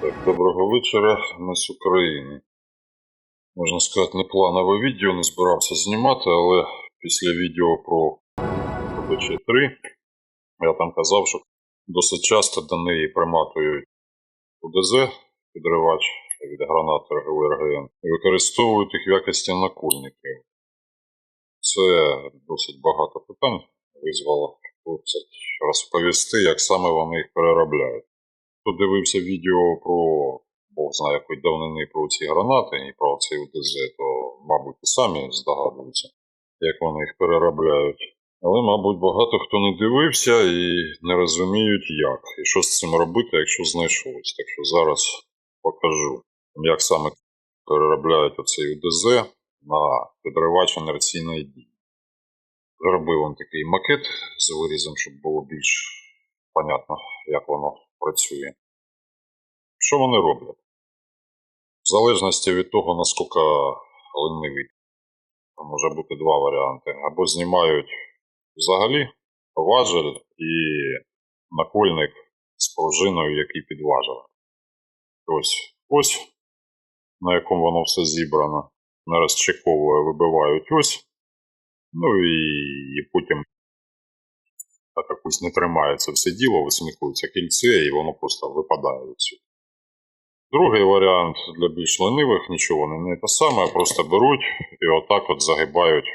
Так, доброго вечора, ми з України. Можна сказати, не планове відео, не збирався знімати, але після відео про ПДЧ-3 я там казав, що досить часто до неї приматують УДЗ, підривач від гранат РГВ-РГН, і використовують їх в якості накольників. Це досить багато питань визвало розповісти, як саме вони їх переробляють хто дивився відео про Бог знає якої давнини про ці гранати і про цей УДЗ, то, мабуть, і самі здогадуються, як вони їх переробляють. Але, мабуть, багато хто не дивився і не розуміють, як. І що з цим робити, якщо знайшлось. Так що зараз покажу, як саме переробляють оцей УДЗ на підривач інерційної дії. Зробив он такий макет з вирізом, щоб було більш понятно, як воно працює. Що вони роблять? В залежності від того, наскільки ленивий, може бути два варіанти. Або знімають взагалі важель і накольник з пружиною, який під важелем. Ось, ось, на якому воно все зібрано. Не розчековує, вибивають ось. Ну і, і потім так якось не тримається все діло, висмикується кільце і воно просто випадає відсюди. Другий варіант для більш ленивих, нічого не, не те саме, просто беруть і отак от загибають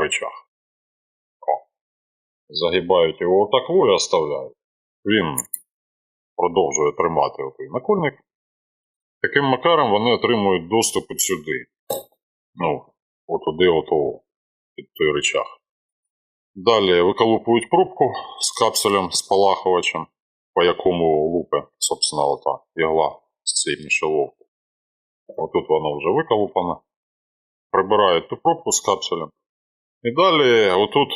речах. О. Загибають його отак во і оставляють. Він продовжує тримати отой накольник. Таким макаром вони отримують доступ от сюди. Ну, отуди, ото, під той речах. Далі виколупують пробку з капсулем спалахувачем, по якому лупе, собственно, ота ігла з цієї мішеловки. Отут воно вже виколупано. Прибирають ту пробку з капсулем. І далі отут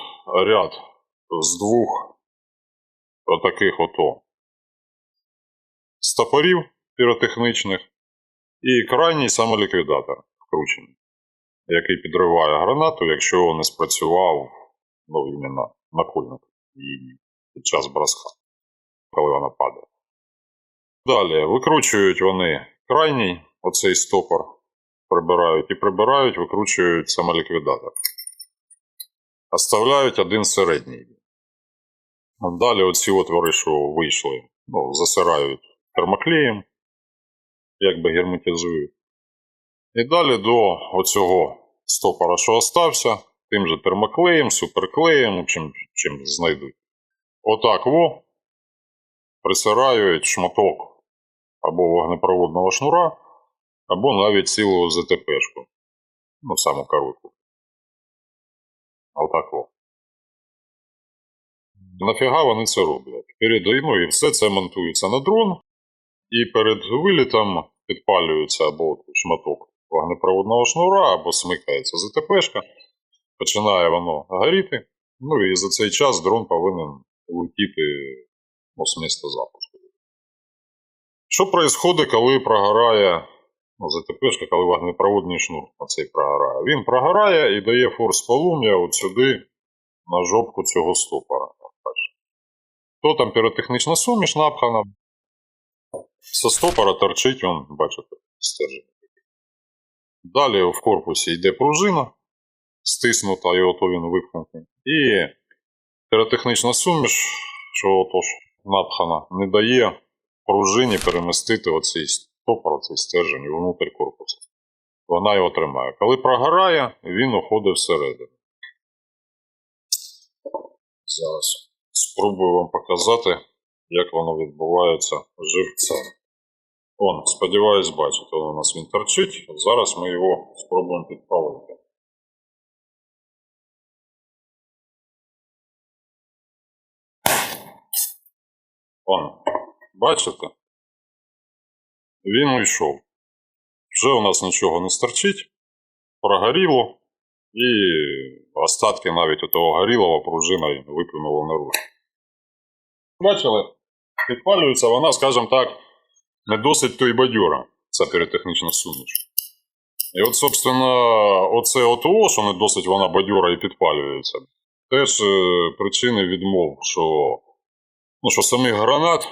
ряд з двох отаких ото стопорів піротехнічних і крайній самоліквідатор вкручений, який підриває гранату, якщо не спрацював ну, іменно накольник її під час броска, коли вона падає. Далі викручують вони крайній, оцей стопор, прибирають і прибирають, викручують самоліквідатор. Оставляють один середній. Далі оці отвори, що вийшли, ну, засирають термоклеєм, якби герметизують. І далі до оцього стопора, що остався, тим же термоклеєм, суперклеєм, чим, чим знайдуть. Отак во присирають шматок або вогнепроводного шнура, або навіть цілу ЗТПшку. Ну, саму коробку. Отак во. Нафіга вони це роблять? Перед ну, і все це монтується на дрон, і перед вилітом підпалюється або шматок вогнепроводного шнура, або смикається ЗТПшка починає воно горіти, ну і за цей час дрон повинен улетіти ну, з міста запуску. Що відбувається, коли прогорає ну, ЗТПшка, коли вогнепроводний шнур на цей прогорає? Він прогорає і дає форс полум'я от сюди на жопку цього стопора. То там піротехнічна суміш напхана. Со стопора торчить, он, бачите, стержень. Далі в корпусі йде пружина стиснута і ото він випнутий. І піротехнічна суміш, що отож напхана, не дає пружині перемістити оцей стопор, оцей стержень внутрі корпусу. Вона його тримає. Коли прогорає, він уходить всередину. Зараз спробую вам показати, як воно відбувається живцем. Он, сподіваюсь, бачите, у нас він торчить. Зараз ми його спробуємо підпалити. Вон, бачите? Він уйшов. Вже у нас нічого не стерчить, прогоріло, і остатки навіть того горілого пружина виплюнуло наружу. Бачили? Підпалюється вона, скажімо так, не досить то й бадьора, ця піротехнічна суміш. І от, собственно, оце ОТО, що не досить вона бадьора і підпалюється, теж е, причини відмов, що Ну що, самих гранат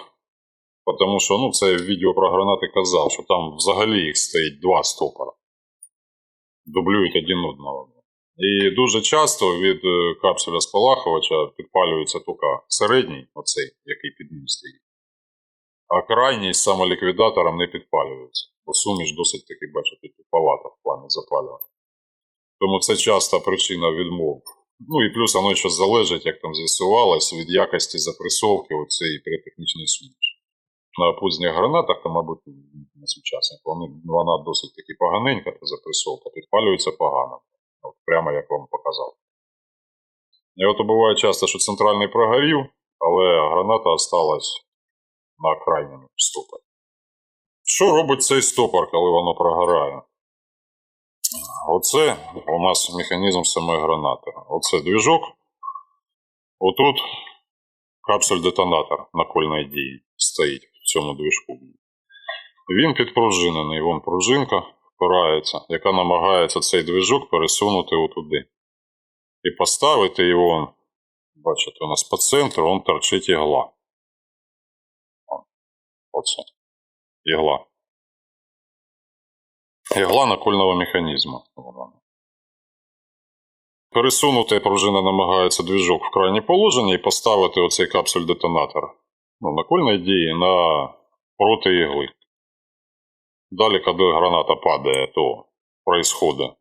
Тому що ну, це відео про гранати казав, що там взагалі їх стоїть два стопора. Дублюють один одного. І дуже часто від е, капсуля спалахувача підпалюється тільки середній, оцей, який під ним стоїть. А крайній з самоліквідатором не підпалюється. Бо суміш досить таки, бачите, туповата в плані запалювання. Тому це часта причина відмов. Ну і плюс воно ще залежить, як там з'ясувалось, від якості запресовки оцеї піротехнічної суміші. На поздніх гранатах, там, мабуть, на сучасних, вони, вона досить таки поганенька, та запресовка, підпалюється погано. От прямо як вам показав. І от буває часто, що центральний прогорів, але граната осталась на крайньому стопорі. Що робить цей стопор, коли воно прогорає? Оце у нас механізм самої гранати. Оце двіжок. Отут капсуль-детонатор накольної дії стоїть в цьому двіжку. Він підпружинений, вон пружинка впирається, яка намагається цей двіжок пересунути отуди. І поставити його, бачите, у нас по центру вон торчить ігла. Оце. Ігла. Ігла накольного механізму. Пересунути пружина намагається двіжок в крайнє положення і поставити оцей капсуль-детонатор ну, накольної дії на проти ігли. Далі, коли граната падає, то происходить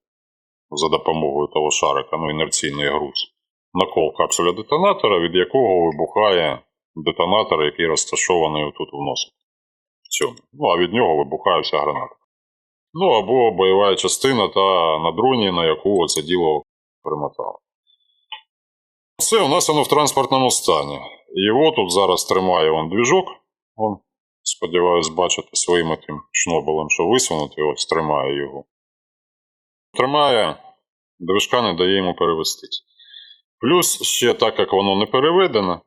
за допомогою того шарика, ну, інерційний груз, накол капсуля детонатора, від якого вибухає детонатор, який розташований тут в носі. В цьому. Ну, а від нього вибухає вся граната. Ну, або бойова частина та на дроні, на яку це діло примотало. Все, у нас воно в транспортному стані. Його тут зараз тримає вон двіжок. Вон, сподіваюсь, бачите своїм тим шнобелем, що висунути, ось тримає його. Тримає, движка не дає йому перевестись. Плюс ще так як воно не переведено,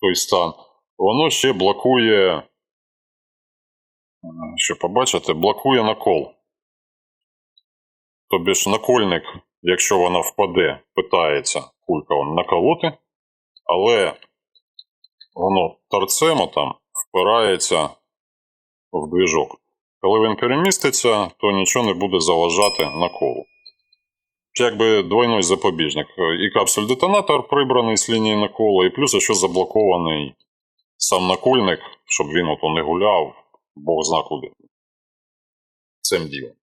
той стан, воно ще блокує, що побачите, блокує накол. Тобі ж накольник, якщо вона впаде, питається кулька наколоти, але воно торцемо там впирається в двіжок. Коли він переміститься, то нічого не буде заважати наколу. Якби двойной запобіжник. І капсуль-детонатор прибраний з лінії наколу, і плюс ще заблокований сам накольник, щоб він ото не гуляв, Бог зна куди. Цим ділом.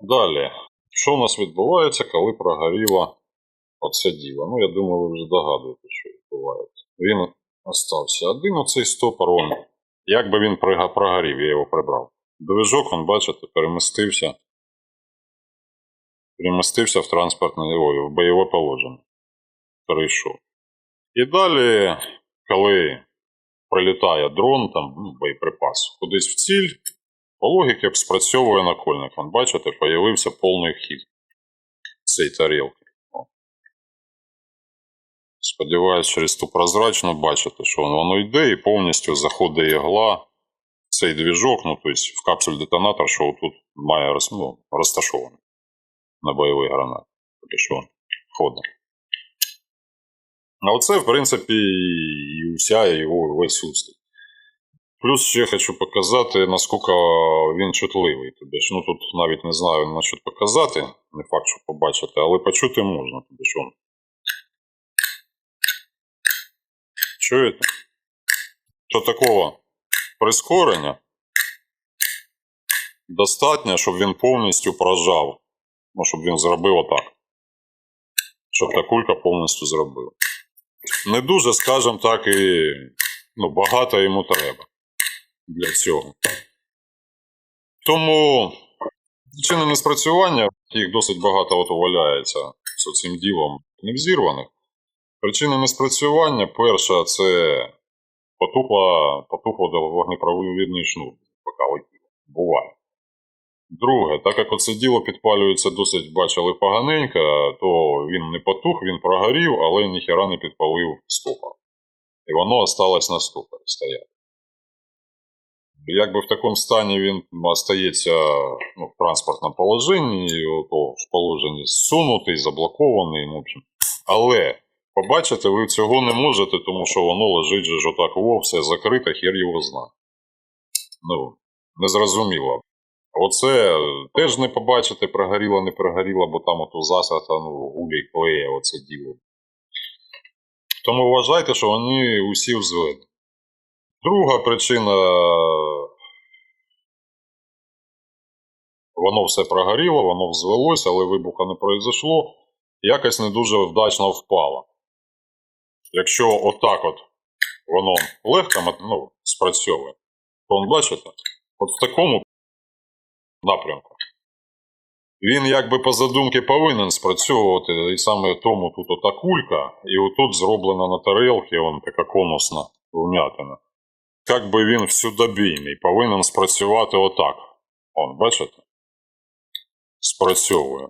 Далі. Що у нас відбувається, коли прогоріло оце діло? Ну, я думаю, ви вже догадуєте, що відбувається. Він остався один оцей стопор. Як би він прогорів, я його прибрав. Движок, он, бачите, перемістився. Перемістився в транспортне в бойове положення. Перейшов. І далі, коли прилітає дрон, там, ну, боєприпас, кудись в ціль, по логіки спрацьовує накольник. Вон, бачите, появився повний хід цієї тарілки. Сподіваюсь, через ту прозрачну бачите, що воно йде і повністю заходить ігла цей двіжок, ну, тобто в капсуль детонатор, що тут має ну, розташований на бойовий гранат. Поки що ходить. А оце, в принципі, і вся його весь устрій. Плюс ще хочу показати, наскільки він чутливий. Тобі ж, ну тут навіть не знаю насчет показати, не факт, що побачити, але почути можна. Тобі ж. Чуєте? Що такого прискорення достатньо, щоб він повністю прожав. Ну, щоб він зробив отак. Щоб та кулька повністю зробила. Не дуже, скажімо так, і ну, багато йому треба для цього. Тому причини неспрацювання, їх досить багато от валяється з цим ділом невзірваних. Причина неспрацювання перша це потухла, потухло вогнепровідний шнур, поки. Буває. Друге, так як оце діло підпалюється досить, бачили, поганенько, то він не потух, він прогорів, але ніхера не підпалив стопор. І воно осталось на стопорі стояти. Якби в такому стані він остається ну, в транспортному положенні, то в положенні зсунутий, заблокований, ну, в общем. Але Побачити ви цього не можете, тому що воно лежить же отак, во, все закрите, хер його знає. Ну, незрозуміло. Оце теж не побачите, прогоріло, не прогоріло, бо там ото засрата, ну, гулій клеє оце діло. Тому вважайте, що вони усі взведені. Друга причина. Воно все прогоріло, воно взвелося, але вибуха не произошло. Якось не дуже вдачно впало. Якщо отак от воно легко ну, спрацьовує, то бачите, от в такому напрямку. Він якби по задумці повинен спрацьовувати, і саме тому тут ота кулька, і отут зроблена на тарелці, он така конусна вмятина. Як би він всюдобійний, повинен спрацювати отак. Он, бачите? Спрацьовує.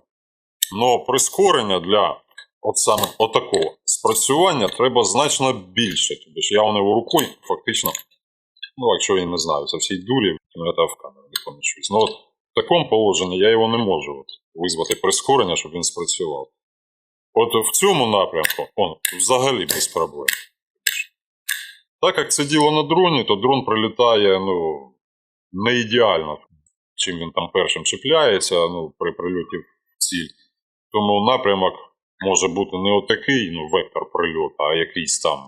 Но прискорення для от саме отакого спрацювання треба значно більше. Тобто ж я нього рукою фактично, ну якщо я не знаю, це всій дурі, мене та в камеру не поміщусь. Ну от в такому положенні я його не можу от, визвати прискорення, щоб він спрацював. От в цьому напрямку, он, взагалі без проблем. Так як це діло на дроні, то дрон прилітає ну, не ідеально, чим він там першим чіпляється ну, при прильоті в ціль. Тому напрямок може бути не отакий, ну, вектор прильоту, а якийсь там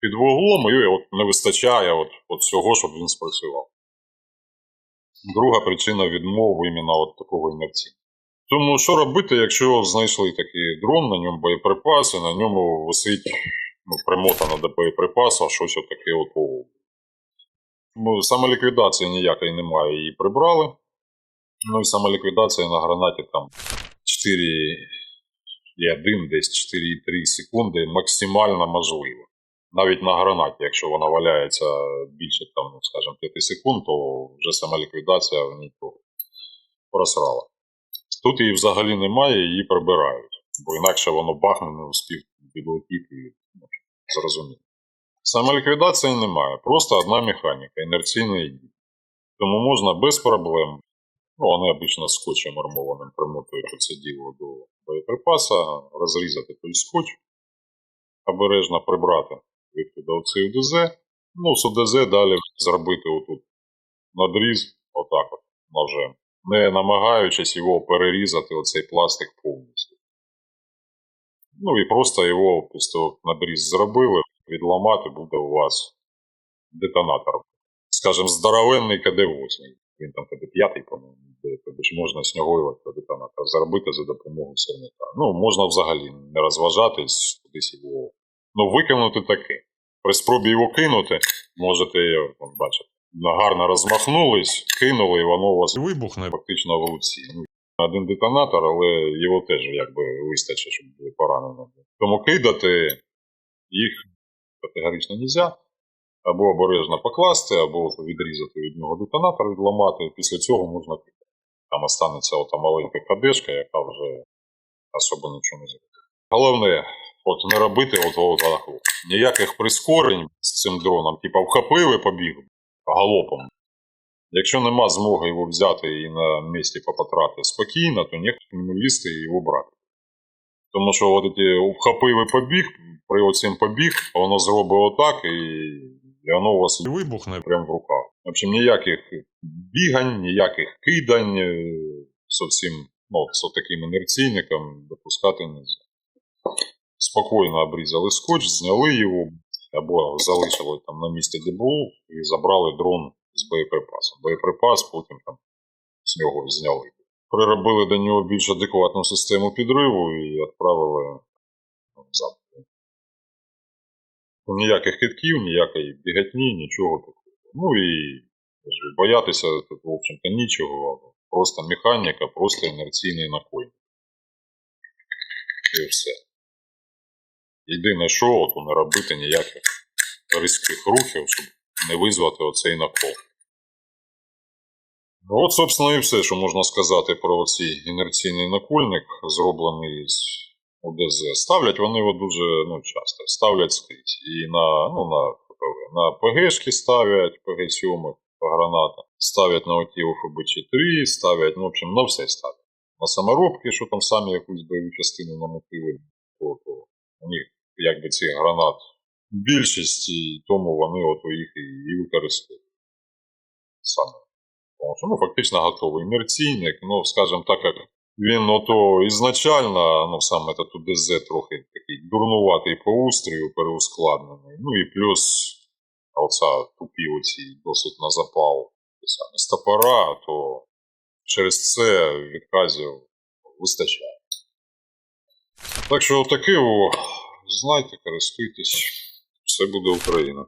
під вуглом, і от не вистачає от, от цього, щоб він спрацював. Друга причина відмови іменно от такого інерції. Тому що робити, якщо знайшли такий дрон, на ньому боєприпаси, на ньому висить ну, примотано до боєприпасу, щось отаке от. о. Ну, самоліквідації ніякої немає, її прибрали. Ну і самоліквідація на гранаті там 4 і 1, десь 4,3 секунди максимально можливо. Навіть на гранаті, якщо вона валяється більше, там, ну, скажімо, 5 секунд, то вже сама ліквідація в ній просрала. Тут її взагалі немає, її прибирають, бо інакше воно бахне, не успів відлетіти і ну, зрозуміти. Самоліквідації немає, просто одна механіка, інерційний дій. Тому можна без проблем, ну вони обично скотчем армованим примотують це діло до боєприпаса, розрізати той скотч, обережно прибрати відтуди оцей УДЗ. Ну, з УДЗ далі зробити отут надріз, отак от, ножем, не намагаючись його перерізати оцей пластик повністю. Ну і просто його після надріз зробили, відламати буде у вас детонатор. Скажімо, здоровенний КД-8. Він там КД-5, по-моєму, де тобі ж можна сніговий детонатор зробити за допомогою сірника. Ну, можна взагалі не розважатись, кудись його. Ну, викинути таки. При спробі його кинути, можете, вон, бачите, гарно розмахнулись, кинули, і воно у вас вибухне фактично в руці. Ну, один детонатор, але його теж якби вистачить, щоб були поранені. Тому кидати їх категорично не можна. Або обережно покласти, або відрізати від нього детонатор, відламати. Після цього можна кидати. Там останеться ота маленька кадешка, яка вже особо нічого не зробить. Головне, от не робити от, от, от, ніяких прискорень з цим дроном, типа вхопили, побігли галопом. Якщо нема змоги його взяти і на місці попотрати спокійно, то ніхто не лізти і його брати. Тому що от і побіг, при оцім побіг, воно зробить отак і, і воно у вас вибухне прямо в руках. В общем, ніяких бігань, ніяких кидань е, з оцим, ну, з таким інерційником допускати не можна. Спокійно обрізали скотч, зняли його, або залишили там на місці, де був, і забрали дрон з боєприпасом. Боєприпас потім там з нього зняли. Приробили до нього більш адекватну систему підриву і відправили ну, назад. Ніяких китків, ніякої бігатні, нічого такого. Ну і боятися тут, в общем-то, нічого. Просто механіка, просто інерційний накой. І все. Єдине, що от, не робити ніяких різких рухів, щоб не визвати оцей накол. Ну, От, собственно, і все, що можна сказати про цей інерційний накольник, зроблений з ОДЗ. Ставлять вони його дуже ну, часто, ставлять скрізь. І на, ну, на, на ПГшки ставлять, ПГ-7, гранати, ставлять на оті УФБ-4, ставлять, ну, в общем, на все ставлять. На саморобки, що там самі якусь бойову частину намотили, то, то у них якби цих гранат більшість, і тому вони от їх і, використовують. Саме. Тому що, ну, фактично готовий мерційник, ну, скажімо так, як він ото ізначально, ну саме этот УДЗ трохи такий дурнуватий по устрію, переускладнений. Ну і плюс оця тупі оці досить на запал ті самі стопора, то через це відказів вистачає. Так що таке, о, знайте, користуйтесь, все буде Україна.